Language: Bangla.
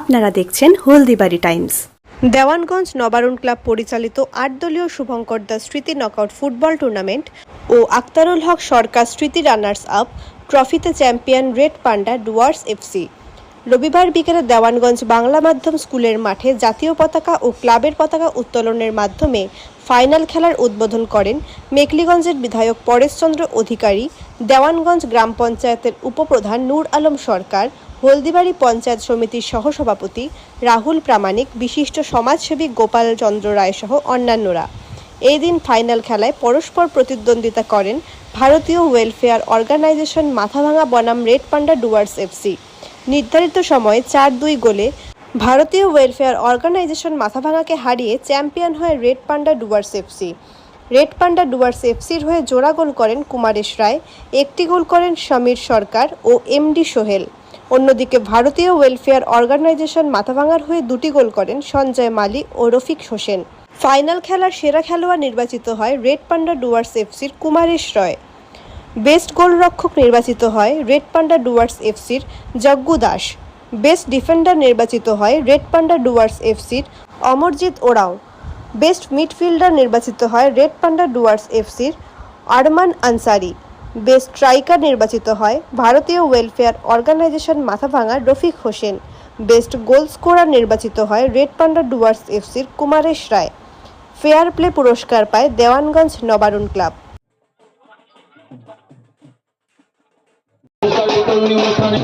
আপনারা দেখছেন হলদিবাড়ি টাইমস। দেওয়ানগঞ্জ নবারুণ ক্লাব পরিচালিত আট দলীয় শুভঙ্কর দাস স্মৃতি নকআউট ফুটবল টুর্নামেন্ট ও আক্তারুল হক সরকার স্মৃতি রানার্স আপ ট্রফিতে champion Red Panda Dooars FC রবিবার বিকেলে দেওয়ানগঞ্জ বাংলা মাধ্যম স্কুলের মাঠে জাতীয় পতাকা ও ক্লাবের পতাকা উত্তোলনের মাধ্যমে ফাইনাল খেলার উদ্বোধন করেন মেকলিগঞ্জের বিধায়ক পরেশচন্দ্র অধিকারী, দেওয়ানগঞ্জ গ্রাম পঞ্চায়েতের উপপ্রধান নূর আলম সরকার, হলদিবাড়ি পঞ্চায়েত সমিতির সহসভাপতি রাহুল প্রামাণিক, বিশিষ্ট সমাজসেবী গোপাল চন্দ্র রায় সহ অন্যান্যরা। এই দিন ফাইনাল খেলায় পরস্পর প্রতিদ্বন্দ্বিতা করেন ভারতীয় ওয়েলফেয়ার অর্গানাইজেশন মাথাভাঙা বনাম রেড পান্ডা ডুয়ার্স এফসি। নির্ধারিত সময়ে চার দুই গোলে ভারতীয় ওয়েলফেয়ার অর্গানাইজেশন মাথাভাঙাকে হারিয়ে চ্যাম্পিয়ন হয় Red Panda Dooars FC. Red Panda Dooars এফসির হয়ে জোড়া গোল করেন কুমারেশ রায়, একটি গোল করেন সমীর সরকার ও এমডি সোহেল। অন্যদিকে ভারতীয় ওয়েলফেয়ার অর্গানাইজেশন মাথাভাঙার হয়ে দুটি গোল করেন সঞ্জয় মালি ও রফিক হোসেন। ফাইনাল খেলার সেরা খেলোয়াড় নির্বাচিত হয় রেড পান্ডা ডুয়ার্স এফসির কুমারেশ রয়। বেস্ট গোলরক্ষক নির্বাচিত হয় রেড পান্ডা ডুয়ার্স এফসির যজ্ঞু দাস। বেস্ট ডিফেন্ডার নির্বাচিত হয় রেড পান্ডা ডুয়ার্স এফসির অমরজিৎ ওরাও। বেস্ট মিডফিল্ডার নির্বাচিত হয় রেড পান্ডা ডুয়ার্স এফসির আরমান আনসারি। বেস্ট স্ট্রাইকার নির্বাচিত হয় ভারতীয় welfare organisation মাথাভাঙার Rafiq Hossain. Best goal scorer নির্বাচিত হয় রেড পান্ডা ডুয়ার্স এফসির কুমারেশ রায়। ফেয়ার প্লে পুরস্কার পায় দেওয়ানগঞ্জ নবারুণ ক্লাব। তৈরি অনুষ্ঠানে